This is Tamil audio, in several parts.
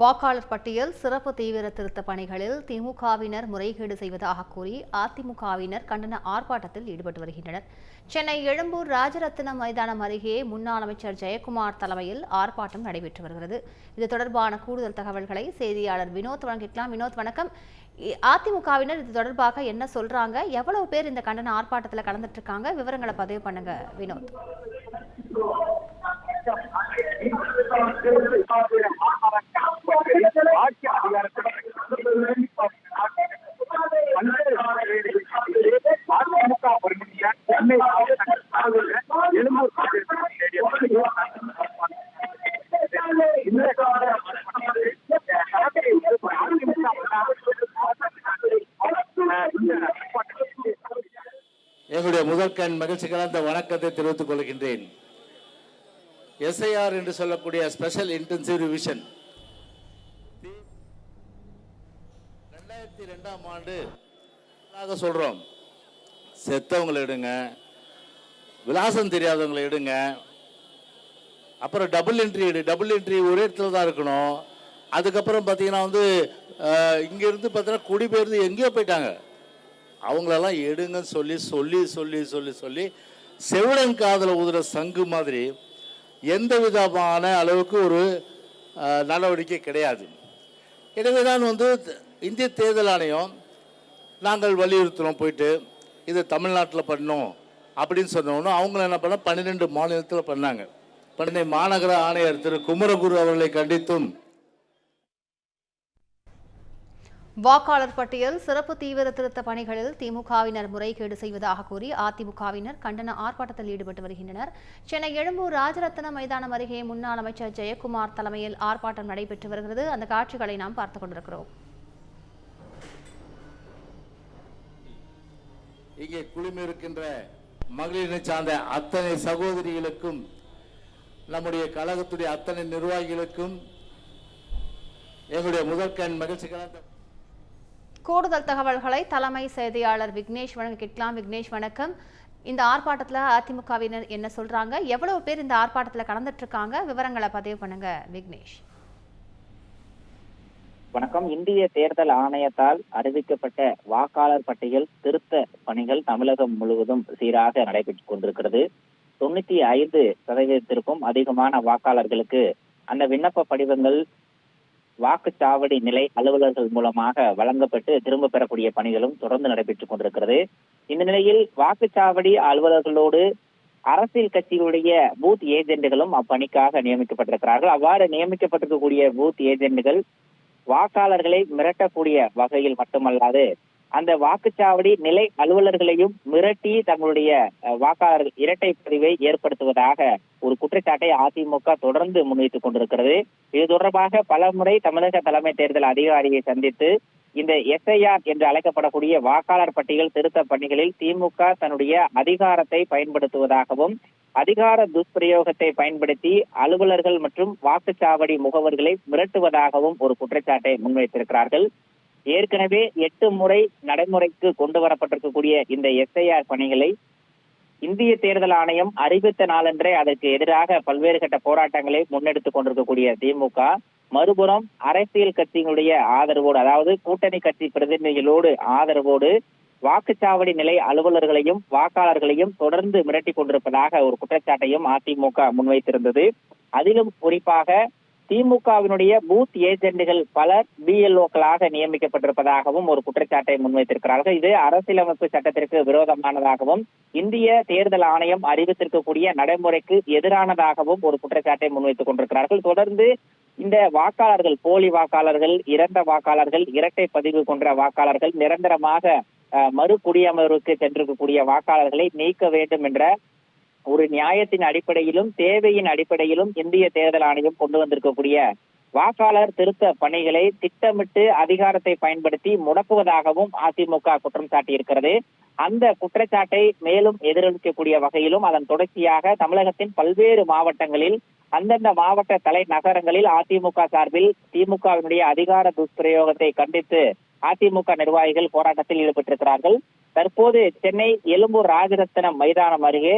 வாக்காளர் பட்டியல் சிறப்பு தீவிர திருத்த பணிகளில் திமுகவினர் முறைகேடு செய்வதாக கூறி அதிமுகவினர் கண்டன ஆர்ப்பாட்டத்தில் ஈடுபட்டு வருகின்றனர். சென்னை எழும்பூர் ராஜரத்தினம் மைதானம் அருகே முன்னாள் அமைச்சர் ஜெயக்குமார் தலைமையில் ஆர்ப்பாட்டம் நடைபெற்று வருகிறது. இது தொடர்பான கூடுதல் தகவல்களை செய்தியாளர் வினோத் வழங்கிக்கலாம். வினோத் வணக்கம். அதிமுகவினர் இது தொடர்பாக என்ன சொல்றாங்க? எவ்வளவு பேர் இந்த கண்டன ஆர்ப்பாட்டத்தில் கலந்துட்டு இருக்காங்க விவரங்களை பதிவு பண்ணுங்க வினோத். ஆட்சி முதல் அதிமுக ஒருங்கிணைய சென்னை எழும்பூர் இந்த முதற்கண் மகிழ்ச்சி கலந்த வணக்கத்தை தெரிவித்துக் கொள்கின்றேன். எஸ்ஐஆர் என்று சொல்லக்கூடிய ஸ்பெஷல் இன்டென்சிவ் ரிவிஷன் ரெண்டாம் ஆண்டு நாங்க சொல்றோம். செத்தவங்களை எடுங்க. விலாசம் தெரியாதவங்களை எடுங்க. அப்புறம் டபுள் என்ட்ரி எடு. டபுள் என்ட்ரி ஒரே இடத்துல தான் இருக்கணும். அதுக்கப்புறம் பார்த்தீங்கன்னா வந்து இங்கே இருந்து பார்த்தீங்கன்னா குடிபெயர்ந்து எங்கேயோ போயிட்டாங்க. அவங்களெல்லாம் எடுங்கன்னு சொல்லி சொல்லி சொல்லி சொல்லி சொல்லி செவிடன் காதல ஊதுற சங்கு மாதிரி எந்த விதமான அளவுக்கு ஒரு நடவடிக்கை கிடையாது. எனவே தான் வந்து இந்திய தேர்தல் ஆணையம் நாங்கள் வலியுறுத்துகிறோம் போயிட்டு இது தமிழ்நாட்டில் பண்ணோம் அப்படின்னு சொன்னோன்னா அவங்க என்ன பண்ண பன்னிரெண்டு மாநிலத்தில் பண்ணாங்க. பண்ணை மாநகர ஆணையர் திரு குமரகுரு அவர்களை கண்டித்தும். வாக்காளர் பட்டியல் சிறப்பு தீவிர திருத்த பணிகளில் திமுகவினர் முறைகேடு செய்வதாக கூறி அதிமுகவினர் கண்டன ஆர்ப்பாட்டத்தில் ஈடுபட்டு வருகின்றனர். சென்னை எழும்பூர் ராஜரத்ன மைதானம் அருகே முன்னாள் அமைச்சர் ஜெயக்குமார் தலைமையில் ஆர்ப்பாட்டம் நடைபெற்று வருகிறது. அந்த காட்சிகளை நாம் பார்த்துக் கொண்டிருக்கிறோம். இங்கே குழுமிருக்கின்ற மகளிரை சார்ந்த அத்தனை சகோதரிகளுக்கும் நம்முடைய கழகத்துடைய அத்தனை நிர்வாகிகளுக்கும் எங்களுடைய முதற்கண் மகிழ்ச்சி கலந்த கூடுதல் தகவல்களை தலைமை செய்தியாளர் விக்னேஷ் வழங்கிக்கலாம் விக்னேஷ் வணக்கம். இந்த ஆர்ப்பாட்டத்தில் அதிமுகவினர் என்ன சொல்றாங்க? எவ்வளவு பேர் இந்த ஆர்ப்பாட்டத்தில் கலந்துட்டு இருக்காங்க? விவரங்களை பதிவு பண்ணுங்க விக்னேஷ். வணக்கம். இந்திய தேர்தல் ஆணையத்தால் அறிவிக்கப்பட்ட வாக்காளர் பட்டியல் திருத்த பணிகள் தமிழகம் முழுவதும் சீராக நடைபெற்றுக் கொண்டிருக்கிறது. தொண்ணூத்தி ஐந்து சதவீதத்திற்கும் அதிகமான வாக்காளர்களுக்கு அந்த விண்ணப்ப படிவங்கள் வாக்குச்சாவடி நிலை அலுவலர்கள் மூலமாக வழங்கப்பட்டு திரும்ப பெறக்கூடிய பணிகளும் தொடர்ந்து நடைபெற்றுக் கொண்டிருக்கிறது. இந்த நிலையில் வாக்குச்சாவடி அலுவலர்களோடு அரசியல் கட்சிகளுடைய பூத் ஏஜெண்டுகளும் அப்பணிக்காக நியமிக்கப்பட்டிருக்கிறார்கள். அவ்வாறு நியமிக்கப்பட்டிருக்கக்கூடிய பூத் ஏஜெண்டுகள் வாக்காளர்களை மிரட்டக்கூடிய வகையில் மட்டுமல்லாது அந்த வாக்குச்சாவடி நிலை அலுவலர்களையும் மிரட்டி தங்களுடைய அஹ், வாக்காளர்கள் இரட்டை பதிவை ஏற்படுத்துவதாக ஒரு குற்றச்சாட்டை அதிமுக தொடர்ந்து முன்வைத்துக் கொண்டிருக்கிறது. இது தொடர்பாக பல முறை தமிழக தலைமை தேர்தல் அதிகாரியை சந்தித்து இந்த எஸ்ஐஆர் என்று அழைக்கப்படக்கூடிய வாக்காளர் பட்டியல் திருத்த பணிகளில் திமுக தன்னுடைய அதிகாரத்தை பயன்படுத்துவதாகவும் அதிகார துஷ்பிரயோகத்தை பயன்படுத்தி அலுவலர்கள் மற்றும் வாக்குச்சாவடி முகவர்களை மிரட்டுவதாகவும் ஒரு குற்றச்சாட்டை முன்வைத்திருக்கிறார்கள். ஏற்கனவே எட்டு முறை நடைமுறைக்கு கொண்டு வரப்பட்டிருக்கக்கூடிய இந்த எஸ்ஐஆர் பணிகளை இந்திய தேர்தல் ஆணையம் அறிவித்த நாளன்றே அதற்கு எதிராக பல்வேறு கட்ட போராட்டங்களை முன்னெடுத்துக் கொண்டிருக்கக்கூடிய திமுக மறுபுறம் அரசியல் கட்சிகளுடைய ஆதரவோடு அதாவது கூட்டணி கட்சி பிரதிநிதிகளோடு ஆதரவோடு வாக்குச்சாவடி நிலை அலுவலர்களையும் வாக்காளர்களையும் தொடர்ந்து மிரட்டி கொண்டிருப்பதாக ஒரு குற்றச்சாட்டையும் அதிமுக முன்வைத்திருந்தது. அதிலும் குறிப்பாக திமுகவினுடைய பூத் ஏஜென்ட்டுகள் பலர் பிஎல்ஓக்களாக நியமிக்கப்பட்டிருப்பதாகவும் ஒரு குற்றச்சாட்டை முன்வைத்திருக்கிறார்கள். இது அரசியலமைப்பு சட்டத்திற்கு விரோதமானதாகவும் இந்திய தேர்தல் ஆணையம் அறிவித்திருக்கக்கூடிய நடைமுறைக்கு எதிரானதாகவும் ஒரு குற்றச்சாட்டை முன்வைத்துக் கொண்டிருக்கிறார்கள். தொடர்ந்து இந்த வாக்காளர்கள் போலி வாக்காளர்கள் இறந்த வாக்காளர்கள் இரட்டை பதிவு கொண்ட வாக்காளர்கள் நிரந்தரமாக அஹ், மறு சென்றிருக்கக்கூடிய வாக்காளர்களை நீக்க வேண்டும் என்ற ஒரு நியாயத்தின் அடிப்படையிலும் தேவையின் அடிப்படையிலும் இந்திய தேர்தல் ஆணையம் கொண்டு வந்திருக்கக்கூடிய வாக்காளர் திருத்த பணிகளை திட்டமிட்டு அதிகாரத்தை பயன்படுத்தி முடக்குவதாகவும் அதிமுக குற்றம் சாட்டியிருக்கிறது. அந்த குற்றச்சாட்டை மேலும் எதிரொலிக்கக்கூடிய வகையிலும் அதன் தொடர்ச்சியாக தமிழகத்தின் பல்வேறு மாவட்டங்களில் அந்தந்த மாவட்ட தலைநகரங்களில் அதிமுக சார்பில் திமுகவினுடைய அதிகார துஷ்பிரயோகத்தை கண்டித்து அதிமுக நிர்வாகிகள் போராட்டத்தில் ஈடுபட்டிருக்கிறார்கள். தற்போது சென்னை எழும்பூர் ராஜரத்னம் மைதானம் அருகே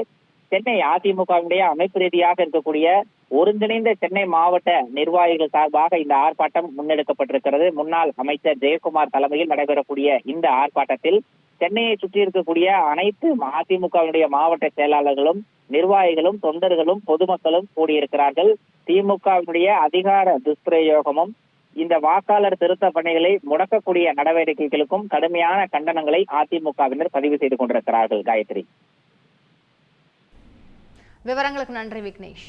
சென்னை அதிமுகவினுடைய அமைப்பு ரீதியாக இருக்கக்கூடிய ஒருங்கிணைந்த சென்னை மாவட்ட நிர்வாகிகள் சார்பாக இந்த ஆர்ப்பாட்டம் முன்னெடுக்கப்பட்டிருக்கிறது. முன்னாள் அமைச்சர் ஜெயக்குமார் தலைமையில் நடைபெறக்கூடிய இந்த ஆர்ப்பாட்டத்தில் சென்னையை சுற்றி இருக்கக்கூடிய அனைத்து அதிமுகவினுடைய மாவட்ட செயலாளர்களும் நிர்வாகிகளும் தொண்டர்களும் பொதுமக்களும் கூடியிருக்கிறார்கள். திமுகவினுடைய அதிகார துஷ்பிரயோகமும் இந்த வாக்காளர் திருத்த பணிகளை முடக்கக்கூடிய நடவடிக்கைகளுக்கும் கடுமையான கண்டனங்களை அதிமுகவினர் பதிவு செய்து கொண்டிருக்கிறார்கள். காயத்ரி. விவரங்களுக்கு நன்றி விக்னேஷ்.